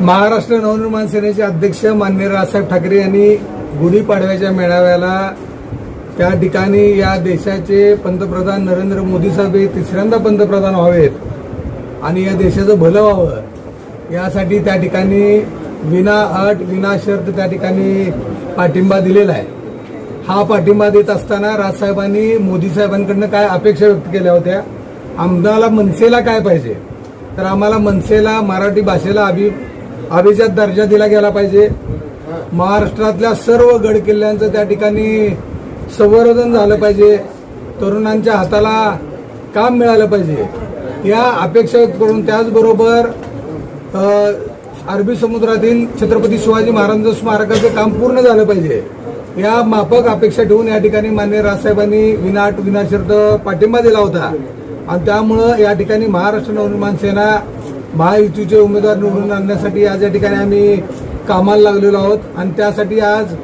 महाराष्ट्र नवनिर्माण सेनेचे अध्यक्ष मान्य राजसाहेब ठाकरे यांनी गुढीपाडव्याच्या मेळाव्याला त्या ठिकाणी या देशाचे पंतप्रधान नरेंद्र मोदी साहेब हे तिसऱ्यांदा पंतप्रधान व्हावेत आणि या देशाचं भलं व्हावं यासाठी त्या ठिकाणी विना अट विना शर्त त्या ठिकाणी पाठिंबा दिलेला आहे. हा पाठिंबा देत असताना राजसाहेबांनी मोदी साहेबांकडनं काय अपेक्षा व्यक्त केल्या होत्या? आम्हाला मनसेला काय पाहिजे? तर आम्हाला मनसेला मराठी भाषेला अभि अभिजात दर्जा दिला गेला पाहिजे. महाराष्ट्रातल्या सर्व गड किल्ल्यांचं त्या ठिकाणी संवर्धन झालं पाहिजे. तरुणांच्या हाताला काम मिळालं पाहिजे. या अपेक्षा व्यक्त करून त्याचबरोबर अरबी समुद्रातील छत्रपती शिवाजी महाराजांचं स्मारकाचं काम पूर्ण झालं पाहिजे. या माफक अपेक्षा ठेवून या ठिकाणी मान्य राजसाहेबांनी विनाट विनाशर्त पाठिंबा दिला होता. आणि त्यामुळं या ठिकाणी महाराष्ट्र नवनिर्माण सेना महायुतीचे उमेदवार निवडून आणण्यासाठी आज या ठिकाणी आम्ही कामाला लागलेलो आहोत. आणि त्यासाठी आज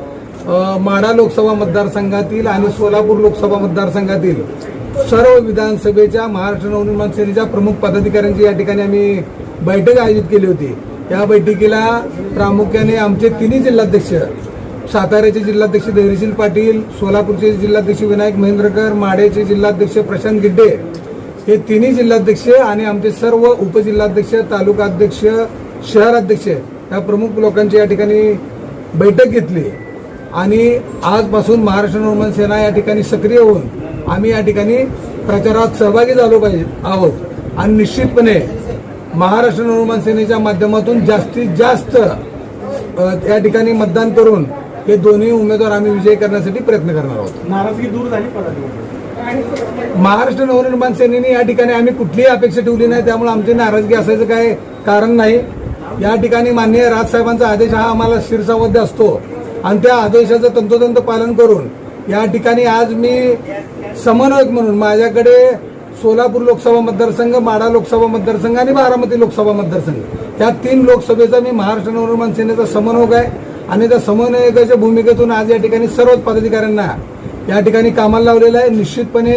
माढा लोकसभा मतदारसंघातील आणि सोलापूर लोकसभा मतदारसंघातील सर्व विधानसभेच्या महाराष्ट्र नवनिर्माण सेनेच्या प्रमुख पदाधिकाऱ्यांची या ठिकाणी आम्ही बैठक आयोजित केली होती. या बैठकीला प्रामुख्याने आमचे तिन्ही जिल्हाध्यक्ष साताऱ्याचे जिल्हाध्यक्ष धैर्यशील पाटील सोलापूरचे जिल्हाध्यक्ष विनायक महेंद्रकर माढ्याचे जिल्हाध्यक्ष प्रशांत गिड्डे हे तिन्ही जिल्हाध्यक्ष आणि आमचे सर्व उपजिल्हाध्यक्ष तालुकाध्यक्ष शहराध्यक्ष या प्रमुख लोकांची या ठिकाणी बैठक घेतली. आणि आजपासून महाराष्ट्र निर्माण सेना या ठिकाणी सक्रिय होऊन आम्ही या ठिकाणी प्रचारात सहभागी झालो पाहिजे आहोत. आणि निश्चितपणे महाराष्ट्र निर्माण सेनेच्या माध्यमातून जास्तीत जास्त या ठिकाणी मतदान करून हे दोन्ही उमेदवार आम्ही विजयी करण्यासाठी प्रयत्न करणार आहोत. नाराजगी दूर झाली पदाधिकारी महाराष्ट्र नवनिर्माण सेनेने या ठिकाणी आम्ही कुठलीही अपेक्षा ठेवली नाही त्यामुळे आमची नाराजगी असायचं काय कारण नाही. या ठिकाणी माननीय राजसाहेबांचा आदेश हा आम्हाला शिरसावध्य असतो. आणि त्या आदेशाचं तंतोतंत पालन करून या ठिकाणी आज मी समन्वयक म्हणून माझ्याकडे सोलापूर लोकसभा मतदारसंघ माढा लोकसभा मतदारसंघ आणि बारामती लोकसभा मतदारसंघ. या तीन लोकसभेचा मी महाराष्ट्र नवनिर्माण सेनेचा समन्वयक आहे. आणि त्या समन्वयकाच्या भूमिकेतून आज या ठिकाणी सर्वच पदाधिकाऱ्यांना या ठिकाणी कामाला लावलेलं आहे. निश्चितपणे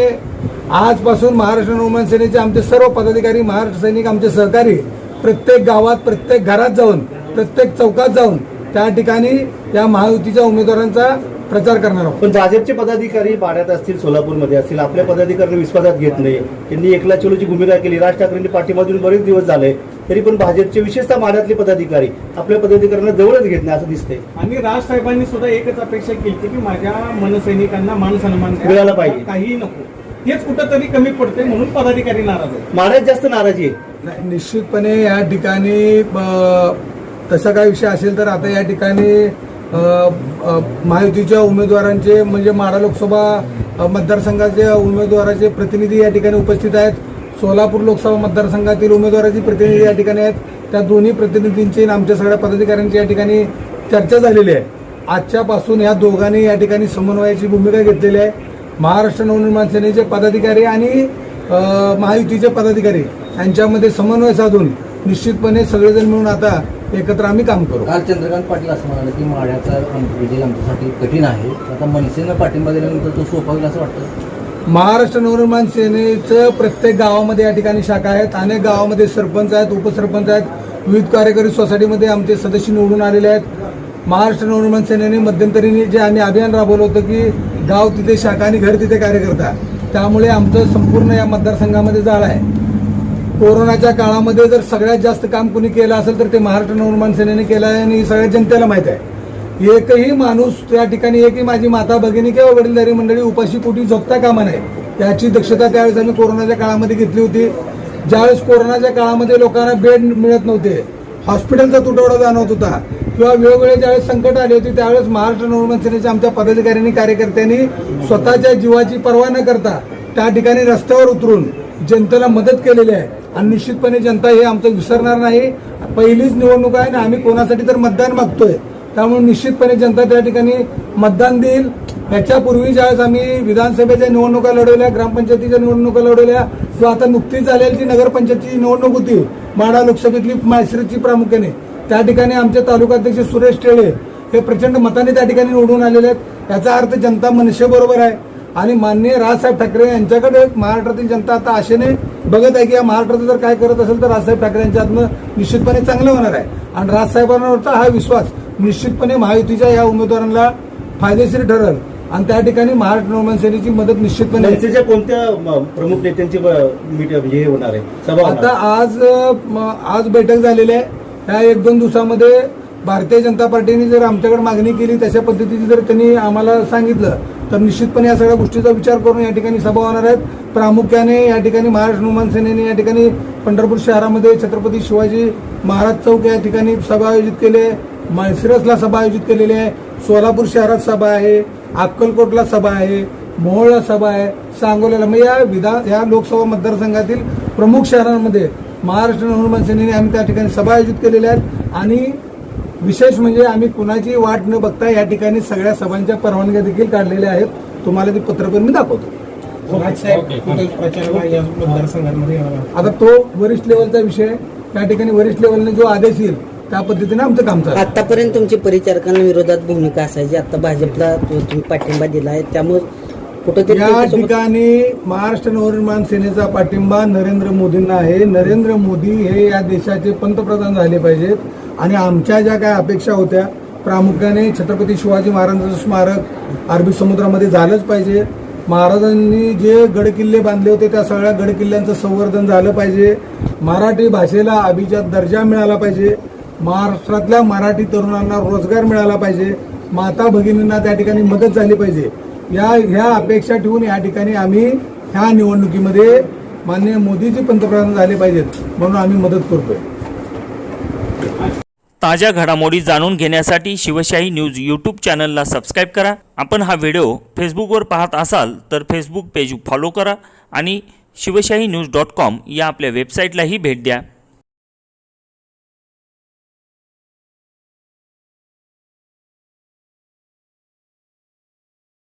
आजपासून महाराष्ट्र नवमान सेनेचे आमचे सर्व पदाधिकारी महाराष्ट्र सैनिक आमचे सहकारी प्रत्येक गावात प्रत्येक घरात जाऊन प्रत्येक चौकात जाऊन त्या ठिकाणी या महायुतीच्या उमेदवारांचा प्रचार करणार आहोत. पण भाजपचे पदाधिकारी पाड्यात असतील सोलापूरमध्ये असतील आपल्या पदाधिकाऱ्यांना विश्वासात घेत नाही. त्यांनी एकला चलोची भूमिका केली. राज ठाकरेंनी पाठीमागून बरेच दिवस झाले. तरी पण भाजपचे विशेषतः माढ्यातले पदाधिकारी आपल्या पदाधिकाऱ्यांना जवळच घेत नाही असं दिसतंय. आणि राज साहेबांनी सुद्धा एकच अपेक्षा केली की माझ्या मनसैनिकांना मान सन्मान. मिळाला पाहिजे. काहीही नको. हेच कुठंतरी कमी पडते म्हणून पदाधिकारी नाराज आहेत. माढ्यात जास्त नाराजी आहे. नाही, निश्चितपणे या ठिकाणी तसा काय विषय असेल तर आता या ठिकाणी महायुतीच्या उमेदवारांचे म्हणजे माढा लोकसभा मतदारसंघाच्या मतदारसंघाचे उमेदवाराचे प्रतिनिधी या ठिकाणी उपस्थित आहेत. सोलापूर लोकसभा मतदारसंघातील उमेदवाराचे प्रतिनिधी या ठिकाणी आहेत. त्या दोन्ही प्रतिनिधींची आमच्या सगळ्या पदाधिकाऱ्यांची या ठिकाणी चर्चा झालेली आहे. आजच्यापासून या दोघांनी या ठिकाणी समन्वयाची भूमिका घेतलेली आहे. महाराष्ट्र नवनिर्माण सेनेचे पदाधिकारी आणि महायुतीचे पदाधिकारी यांच्यामध्ये समन्वय साधून निश्चितपणे सगळेजण मिळून आता एकत्र आम्ही काम करू. काल चंद्रकांत पाटील असं म्हणाले की माढ्याचा आम- विजय आमच्यासाठी कठीण आहे. आता मनसेनं पाठिंबा दिल्यानंतर तो सोपा होईल असं वाटतं. महाराष्ट्र नवनिर्माण सेनेचं प्रत्येक गावामध्ये या ठिकाणी शाखा आहेत. अनेक गावामध्ये सरपंच आहेत उपसरपंच आहेत. विविध कार्यकारी सोसायटीमध्ये आमचे सदस्य निवडून आलेले आहेत. महाराष्ट्र नवनिर्माण सेनेने मध्यंतरीने जे आम्ही अभियान राबवलं होतं की गाव तिथे शाखा आणि घर तिथे कार्यकर्ता त्यामुळे आमचं संपूर्ण या मतदारसंघामध्ये जाळ आहे. कोरोनाच्या काळामध्ये जर सगळ्यात जास्त काम कुणी केलं असेल तर ते महाराष्ट्र नवनिर्माण सेनेने केलं आहे आणि सगळ्या जनतेला माहीत आहे. एकही माणूस त्या ठिकाणी एकही माझी माता भगिनी किंवा वडीलधारी मंडळी उपाशी पोटी झोपता कामा नाही याची दक्षता त्यावेळेस आम्ही कोरोनाच्या काळामध्ये घेतली होती. ज्यावेळेस कोरोनाच्या काळामध्ये लोकांना बेड मिळत नव्हते हॉस्पिटलचा तुटवडा जाणवत होता किंवा वेगवेगळे ज्यावेळेस संकट आले होते त्यावेळेस महाराष्ट्र नवनिर्माण सेनेच्या आमच्या पदाधिकाऱ्यांनी कार्यकर्त्यांनी स्वतःच्या जीवाची पर्वा न करता त्या ठिकाणी रस्त्यावर उतरून जनतेला मदत केलेली आहे. आणि निश्चितपणे जनता हे आमचं विसरणार नाही. पहिलीच निवडणूक आहे आणि आम्ही कोणासाठी तर मतदान मागतोय. त्यामुळे निश्चितपणे जनता त्या ठिकाणी मतदान देईल. याच्यापूर्वी ज्यावेळेस आम्ही विधानसभेच्या निवडणुका लढवल्या ग्रामपंचायतीच्या निवडणुका लढवल्या किंवा आता नुकतीच आलेली नगरपंचायतीची निवडणूक होती माडा लोकसभेतली माश्रीची प्रामुख्याने त्या ठिकाणी आमचे तालुकाध्यक्ष सुरेश टेळे हे प्रचंड मताने त्या ठिकाणी निवडून आलेले आहेत. याचा अर्थ जनता मनुष्यबरोबर आहे. आणि माननीय राजसाहेब ठाकरे यांच्याकडे महाराष्ट्रातील जनता आता आशेने बघत आहे की या महाराष्ट्राचं जर काय करत असेल तर राजसाहेब ठाकरे यांच्या हातनं निश्चितपणे चांगलं होणार आहे. आणि राजसाहेबांवरचा हा विश्वास निश्चितपने महायुतीच्या या उमेदवारांना फायदेशीर ठरेल. आणि त्या ठिकाणी महाराष्ट्र नवमान सेनेची मदत निश्चितपणे मनसेच्या कोणत्या प्रमुख नेत्यांची म्हणजे हे होणार आहे? आता? आज आज बैठक झालेली आहे. ह्या एक दोन दिवसामध्ये भारतीय जनता पार्टीने जर आमच्याकडे मागणी केली तशा पद्धतीची जर त्यांनी आम्हाला सांगितलं तर निश्चितपणे या सगळ्या गोष्टीचा विचार करून या ठिकाणी सभा होणार आहेत. प्रामुख्याने या ठिकाणी महाराष्ट्र हनुमान सेनेने या ठिकाणी पंढरपूर शहरामध्ये छत्रपती शिवाजी महाराज चौक या ठिकाणी सभा आयोजित केली आहे. माळशिरसला सभा आयोजित केलेली आहे. सोलापूर शहरात सभा आहे. अक्कलकोटला सभा आहे. मोहोळला सभा आहे. सांगोल्याला मग या विधान या लोकसभा मतदारसंघातील प्रमुख शहरांमध्ये महाराष्ट्र हनुमान सेनेने आम्ही त्या ठिकाणी सभा आयोजित केलेल्या आहेत. आणि विशेष म्हणजे आम्ही कुणाची वाट न बघता या ठिकाणी सगळ्या सभांच्या परवानग्या देखील काढलेल्या आहेत तुम्हाला ती पत्र पण मी दाखवतो येणार आहे? आता तो वरिष्ठ लेवलचा विषय आहे. त्या ठिकाणी वरिष्ठ लेवलने जो आदेश येईल त्या पद्धतीने आमचं काम चालू. आतापर्यंत तुमची परिचारकांविरोधात भूमिका असायची आता भाजपला तुम्ही पाठिंबा दिला आहे त्यामुळे या ठिकाणी महाराष्ट्र नवनिर्माण सेनेचा पाठिंबा नरेंद्र मोदींना आहे. नरेंद्र मोदी हे या देशाचे पंतप्रधान झाले पाहिजेत. आणि आमच्या ज्या काय अपेक्षा होत्या प्रामुख्याने छत्रपती शिवाजी महाराजांचं स्मारक अरबी समुद्रामध्ये झालंच पाहिजे. महाराजांनी जे गडकिल्ले बांधले होते त्या सगळ्या गडकिल्ल्यांचं संवर्धन झालं पाहिजे. मराठी भाषेला अभिजात दर्जा मिळाला पाहिजे. महाराष्ट्रातल्या मराठी तरुणांना रोजगार मिळाला पाहिजे. माता भगिनींना त्या ठिकाणी मदत झाली पाहिजे. या ह्या अपेक्षा ठेवून या ठिकाणी आम्ही ह्या निवडणुकीमध्ये माननीय मोदीजी पंतप्रधान झाले पाहिजेत म्हणून आम्ही मदत करतोय. ताज्या घडामोडी जाणून घेण्यासाठी शिवशाही न्यूज यूट्यूब चॅनलला सबस्क्राईब करा. आपण हा व्हिडिओ फेसबुकवर पाहत असाल तर फेसबुक पेज फॉलो करा आणि शिवशाही न्यूज डॉट कॉम या आपल्या वेबसाईटलाही भेट द्या.